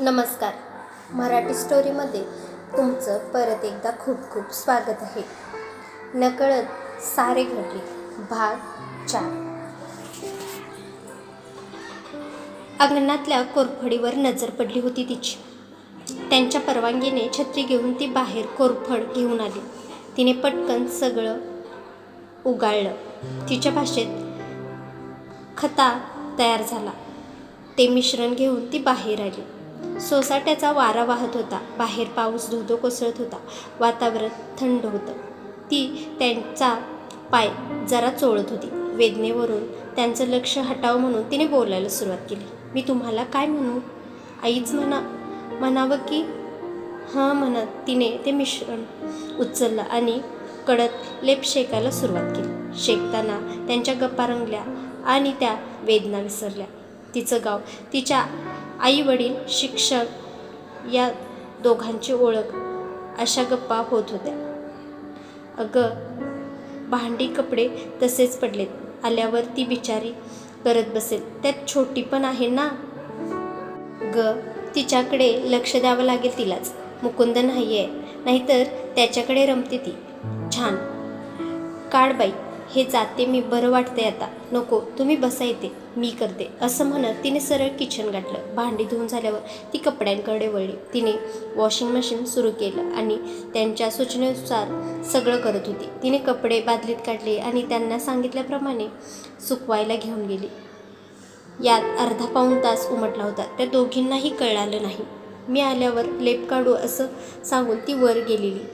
नमस्कार. मराठी स्टोरीमध्ये तुमचं परत एकदा खूप खूप स्वागत आहे. नकळत सारे घडले. भाग चार. अंगणातल्या कोरफडीवर नजर पडली होती तिची. त्यांच्या परवानगीने छत्री घेऊन ती बाहेर कोरफड घेऊन आली. तिने पटकन सगळं उगाळलं. तिच्या भाषेत खता तयार झाला. ते मिश्रण घेऊन ती बाहेर आली. सोसाट्याचा वारा वाहत होता. बाहेर पाऊस धुतो कोसळत होता. वातावरण थंड होतं. ती त्यांचा पाय जरा चोळत होती. वेदनेवरून त्यांचं लक्ष हटावं म्हणून तिने बोलायला सुरुवात केली. मी तुम्हाला काय म्हणू? आईच म्हणा म्हणावं की हां म्हणत तिने ते मिश्रण उचललं आणि कडत लेप शेकायला सुरुवात केली. शेकताना त्यांच्या गप्पा रंगल्या आणि त्या वेदना विसरल्या. तिचं गाव तिच्या आई वडील शिक्षक या दोघांची ओळख अशा गप्पा होत होत्या. अगं भांडी कपडे तसेच पडलेत. आल्यावर ती बिचारी करत बसेल. त्यात छोटी पण आहे ना? ग तिच्याकडे लक्ष द्यावं लागेल तिलाच. मुकुंद नाही आहे नाहीतर त्याच्याकडे रमते ती. छान. काढ बाई हे जाते मी बरं वाटतंय आता. नको तुम्ही बसा येते मी करते. असं म्हणत तिने सरळ किचन गाठलं. भांडी धुवून झाल्यावर ती कपड्यांकडे वळली. तिने वॉशिंग मशीन सुरू केलं आणि त्यांच्या सूचनेनुसार सगळं करत होती. तिने कपडे बादलीत काढले आणि त्यांना सांगितल्याप्रमाणे सुकवायला घेऊन गेली. यात अर्धा पाऊण तास उमटला होता. त्या दोघींनाही कळालं नाही. मी आल्यावर लेप काढू असं सांगून ती वर गेलेली.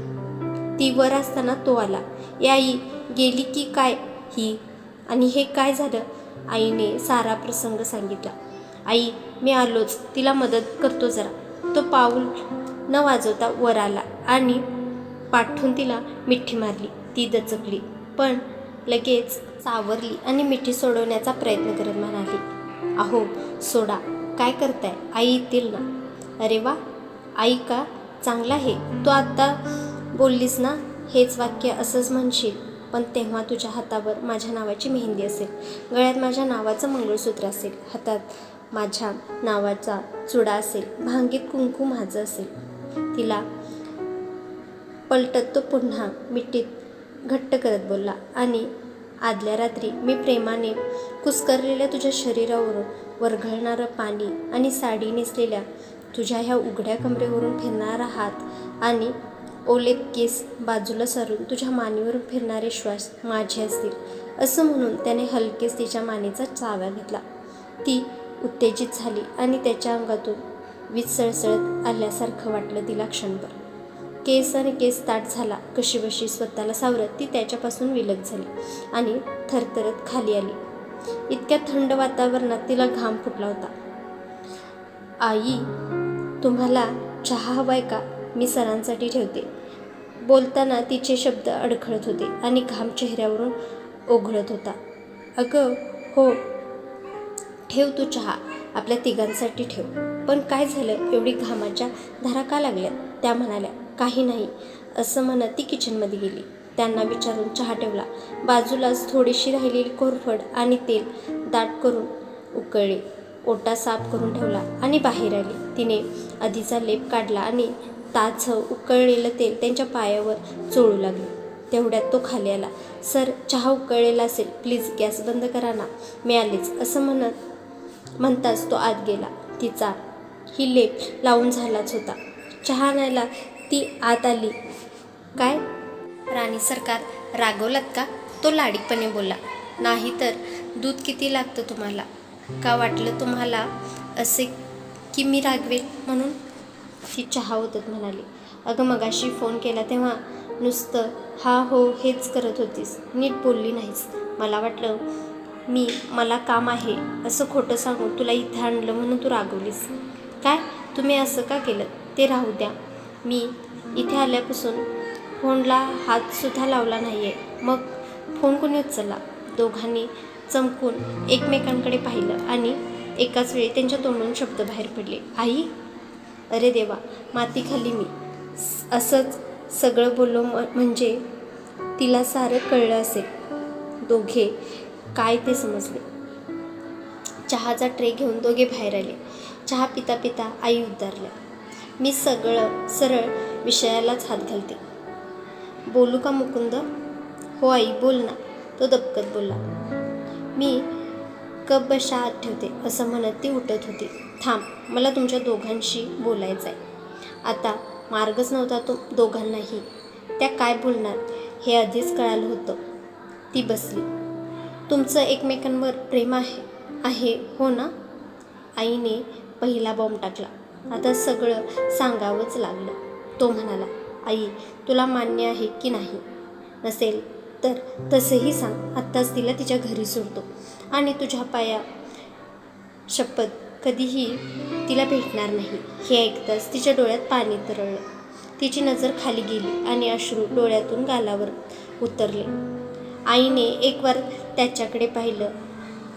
ती वर असताना तो आला. या आई गेली की काय ही? आणि हे काय झालं? आईने सारा प्रसंग सांगितला. आई मी आलोच. तिला मदत करतो जरा. तो पाऊल न वाजवता वर आला आणि पाठवून तिला मिठी मारली. ती दचकली पण लगेच सावरली आणि मिठी सोडवण्याचा प्रयत्न करत म्हणाली अहो सोडा. काय करताय? आई येतील ना. अरे वा. आई का? चांगला आहे. तू आत्ता बोललीस ना? हेच वाक्य असंच म्हणशील. पण तेव्हा तुझ्या हातावर माझ्या नावाची मेहंदी असेल. गळ्यात माझ्या नावाचं मंगळसूत्र असेल. हातात माझ्या नावाचा चुडा असेल. भांगीत कुंकू माझं असेल. तिला पलटत तो पुन्हा मिठीत घट्ट करत बोलला आणि आदल्या रात्री मी प्रेमाने कुस्करलेल्या तुझ्या शरीरावरून वरघळणारं पाणी आणि साडी नेसलेल्या तुझ्या ह्या उघड्या कमरेवरून फिरणारा हात आणि ओलेत केस बाजूला सरून तुझ्या मानेवरून फिरणारे श्वास माझे असतील असं म्हणून त्याने हलकेच तिच्या मानेचा चाव्या घेतला. ती उत्तेजित झाली आणि त्याच्या अंगातून वीज सळसळत आल्यासारखं वाटलं तिला क्षणभर. केस आणि केस ताट झाला कशी बशी स्वतःला सावरत ती त्याच्यापासून विलग झाली आणि थरथरत खाली आली. इतक्या थंड वातावरणात तिला घाम फुटला होता. आई तुम्हाला चहा हवाय का? मी सरांसाठी ठेवते. बोलताना तिचे शब्द अडखळत होते आणि घाम चेहऱ्यावरून ओघळत होता. अगं हो ठेव तू चहा आपल्या तिघांसाठी ठेव. पण काय झालं? एवढी घामाच्या धारा का लागल्या? त्या म्हणाल्या काही नाही असं म्हणत ती किचनमध्ये गेली. त्यांना विचारून चहा ठेवला. बाजूलाच थोडीशी राहिलेली कोरफड आणि तेल दाट करून उकळले. ओटा साफ करून ठेवला आणि बाहेर आली. तिने आधीचा लेप काढला आणि ताजं उकळलेलं तेल त्यांच्या पायावर चोळू लागले. तेवढ्यात तो खाली आला. सर चहा उकळलेला असेल. प्लीज गॅस बंद करा ना. मी असं म्हणत म्हणताच तो आत गेला. तिचा ही लेप लावून झालाच होता. चहा आणायला ती आत आली. काय? राणी सरकार रागवलात का? तो लाडीकपणे बोलला. नाही तर दूध किती लागतं तुम्हाला? का वाटलं तुम्हाला असे की मी रागवेल म्हणून ती चहा ओतत म्हणाली. अगं मगाशी फोन केला तेव्हा नुसतं हा हो हेच करत होतीस. नीट बोलली नाहीस. मला वाटलं मी मला काम आहे. असं खोटं सांगून तुला इथे आणलं म्हणून तू रागवलीस. काय? तुम्ही असं का केलं? ते राहू द्या. मी इथे आल्यापासून फोनला हातसुद्धा लावला नाही आहे मग फोन कोणी उचलला? दोघांनी चमकून एकमेकांकडे पाहिलं आणि एकाच वेळी त्यांच्या तोंडून शब्द बाहेर पडले. आई अरे देवा माती खाली मी. असंच सगळं बोललो म म्हणजे तिला सारं कळलं असेल. दोघे काय ते समजले. चहाचा ट्रे घेऊन दोघे बाहेर आले. चहा पिता पिता आई उद्धारल्या. मी सगळं सरळ विषयालाच हात घालते. बोलू का मुकुंद? हो आई बोल ना. तो दबकत बोलला. मी कप बशा आत ठेवते. असं म्हणत ती उठत होती. थांब मला तुमच्या दोघांशी बोलायचं आहे आता मार्गच नव्हता तो दोघांनाही. त्या काय बोलणार? हे आधीच कळालं होतं. ती बसली. तुमचं एकमेकांवर प्रेम आहे आहे हो ना? आईने पहिला बॉम्ब टाकला. आता सगळं सांगावंच लागलं. तो म्हणाला आई तुला मान्य आहे की नाही? नसेल तर तसंही सांग. आत्ताच तिला तिच्या घरी सोडतो. आणि तुझ्या पाया शपथ कधीही तिला भेटणार नाही. हे ऐकताच तिच्या डोळ्यात पाणी तरळलं. तिची नजर खाली गेली आणि अश्रू डोळ्यातून गालावर उतरले. आईने एक वार त्याच्याकडे पाहिलं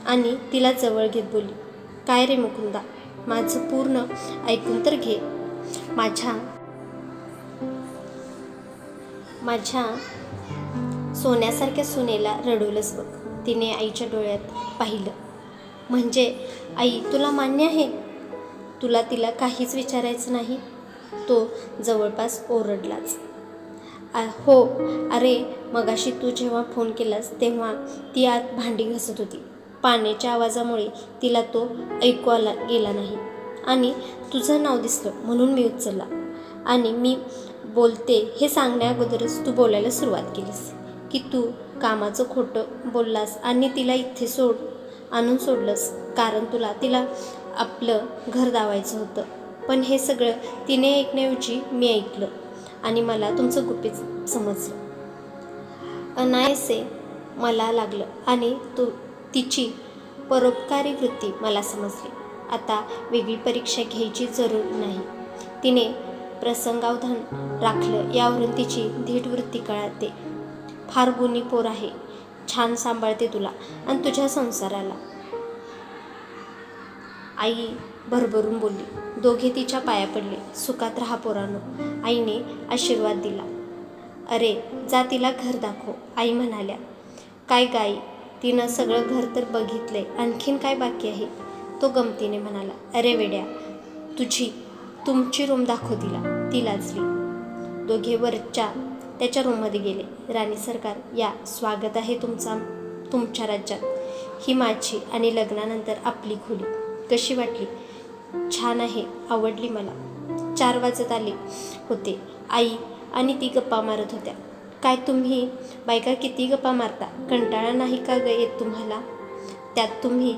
आणि तिला जवळ घेत बोली काय रे मुकुंदा माझं पूर्ण ऐकून तर घे. माझ्या माझ्या सोन्यासारख्या सुनेला रडवलंच बघ. तिने आईच्या डोळ्यात पाहिलं. म्हणजे आई तुला मान्य आहे? तुला तिला काहीच विचारायचं नाही. तो जवळपास ओरडलाच. हो अरे मगाशी तू जेव्हा फोन केलास तेव्हा ती आत भांडी घासत होती. पाण्याच्या आवाजामुळे तिला तो ऐकू आला गेला नाही. आणि तुझं नाव दिसलं म्हणून मी उचलला. आणि मी बोलते हे सांगण्या अगोदरच तू बोलायला सुरुवात केलीस. की तू कामाचं खोटं बोललास आणि तिला इथे सोड आणून सोडलंस. कारण तुला तिला आपलं घर दावायचं होतं. पण हे सगळं तिने ऐकण्याऐवजी मी ऐकलं आणि मला तुमचं गुपित समजलं. अनायसे मला लागलं आणि तू तिची परोपकारी वृत्ती मला समजली. आता वेगळी परीक्षा घ्यायची जरूर नाही. तिने प्रसंगावधान राखलं यावरून तिची धीट वृत्ती कळते. फार गुणी पोर आहे. छान सांभाळते तुला आणि तुझ्या संसाराला. आई भरभरून बोलली. दोघे तिच्या पाया पडले. सुखात राहा पोरानो. आईने आशीर्वाद दिला. अरे जा तिला घर दाखव आई म्हणाल्या. काय गाई तिनं सगळं घर तर बघितलंय. आणखीन काय बाकी आहे? तो गमतीने म्हणाला. अरे वेड्या तुझी तुमची रूम दाखव तिला. ती लाजली. दोघे वरच्या त्याच्या रूममध्ये गेले. राणी सरकार या स्वागत आहे तुमचा तुमच्या राज्यात. ही माझी आणि लग्नानंतर आपली खोली. कशी वाटली? छान आहे आवडली मला. चार वाजत आले होते. आई आणि ती गप्पा मारत होत्या. काय तुम्ही बायका किती गप्पा मारता? कंटाळा नाही का ग येत तुम्हाला? त्यात तुम्ही